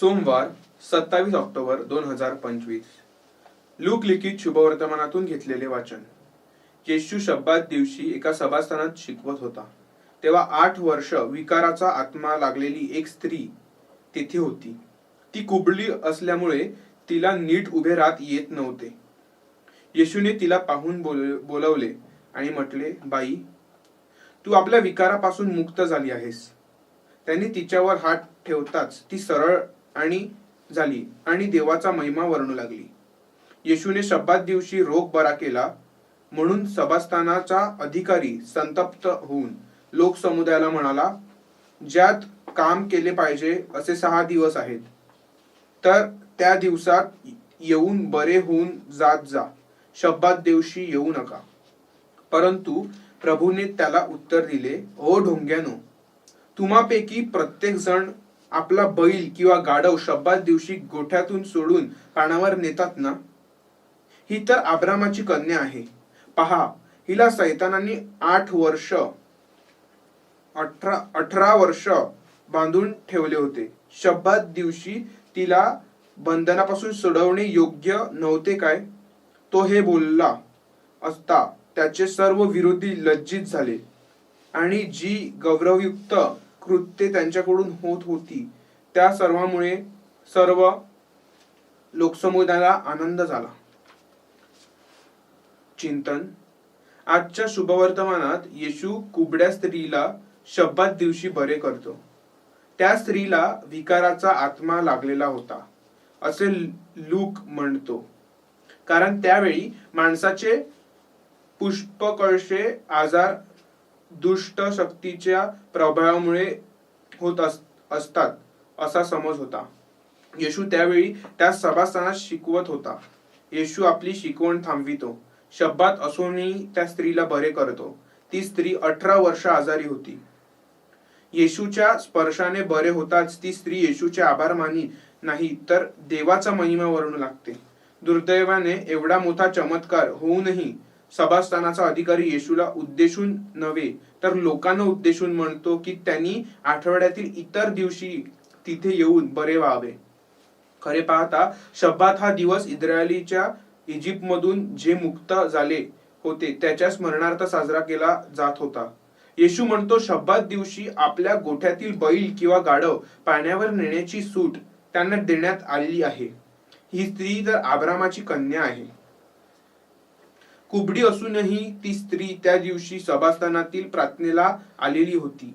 सोमवार सत्तावीस ऑक्टोबर दोन हजार पंचवीस. लूक लिखित शुभवर्तमानातून घेतलेले वाचन. येशू शब्दात दिवशी एका सभास्थानात शिकवत होता. तेव्हा आठ वर्ष विकाराचा आत्मा लागलेली एक स्त्री तेथे होती. ती कुबली असल्यामुळे तिला नीट उभे राहत येत नव्हते. येशूने तिला पाहून बोल बोलवले आणि म्हटले बाई तू आपल्या विकारापासून मुक्त झाली आहेस. त्यांनी तिच्यावर हात ठेवताच ती सरळ आणि झाली. आणि देवाचा महिमा वर्णू लागली. येशूने शब्दात दिवशी रोग बरा केला म्हणून सभास्थानाचा अधिकारी संतप्त होऊन लोकसमुदायाला म्हणाला ज्यात काम केले पाहिजे असे सहा दिवस आहेत. तर त्या दिवसात येऊन बरे होऊन जात जा. शब्दात दिवशी येऊ नका. परंतु प्रभूने त्याला उत्तर दिले ओ ढोंग्यानो तुम्हापैकी प्रत्येक जण आपला बैल किंवा गाढव शब्दात दिवशी गोठ्यातून सोडून कानावर नेतात ना? ही तर आब्रामाची कन्या आहे. पहा हिला सैतानाने आठ वर्ष अठरा अठरा वर्ष बांधून ठेवले होते. शब्दात दिवशी तिला बंधनापासून सोडवणे योग्य नव्हते काय? तो हे बोलला असता त्याचे सर्व विरोधी लज्जित झाले आणि जी गौरवयुक्त कृत्ये त्यांच्याकडून होत होती. त्या सर्वामुळे सर्व लोकसमुदायाला आनंद झाला. चिंतन. आजच्या शुभवर्तमानात येशू कुबड्या स्त्रीला शब्दात दिवशी बरे करतो. त्या स्त्रीला विकाराचा आत्मा लागलेला होता असे लूक म्हणतो. कारण त्यावेळी माणसाचे पुष्पकळशे आजार दुष्ट शक्तीच्या प्रभावामुळे होत असतात असा समज होता. येशू त्यावेळी त्या सभास्थानात शिकवत होता. येशू आपली शिकवण थांबवितो. शब्दात असूनही त्या स्त्रीला बरे करतो. ती स्त्री अठरा वर्ष आजारी होती. येशूच्या स्पर्शाने बरे होताच ती स्त्री येशूचे आभार मानी नाही तर देवाचा महिमा वर्णू लागते. दुर्दैवाने एवढा मोठा चमत्कार होऊनही सभास्थानाचा अधिकारी येशूला उद्देशून नव्हे तर लोकांना उद्देशून म्हणतो की त्यांनी आठवड्यातील इतर दिवशी तिथे येऊन बरे व्हावे. खरे पाहता शब्बात हा दिवस इस्रायलीच्या इजिप्तमधून जे मुक्त झाले होते त्याच्या स्मरणार्थ साजरा केला जात होता. येशू म्हणतो शब्दात दिवशी आपल्या गोठ्यातील बैल किंवा गाढव पाण्यावर नेण्याची सूट त्यांना देण्यात आलेली आहे. ही स्त्री तर आब्रामाची कन्या आहे कुबडी असूनही ती स्त्री त्या दिवशी सभास्थानातील प्रार्थनेला आलेली होती.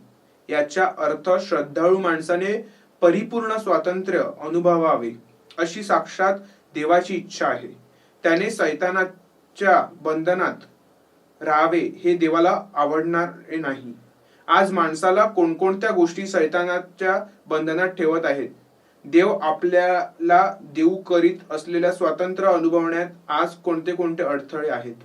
याचा अर्थ श्रद्धाळू माणसाने परिपूर्ण स्वातंत्र्य अनुभवावे अशी साक्षात देवाची इच्छा आहे. त्याने सैतानाच्या बंधनात राहावे हे देवाला आवडणारे नाही. आज माणसाला कोणकोणत्या गोष्टी सैतानाच्या बंधनात ठेवत आहेत? देव आपल्याला देऊ करीत असलेल्या स्वातंत्र्य अनुभवण्यात आज कोणते कोणते अडथळे आहेत?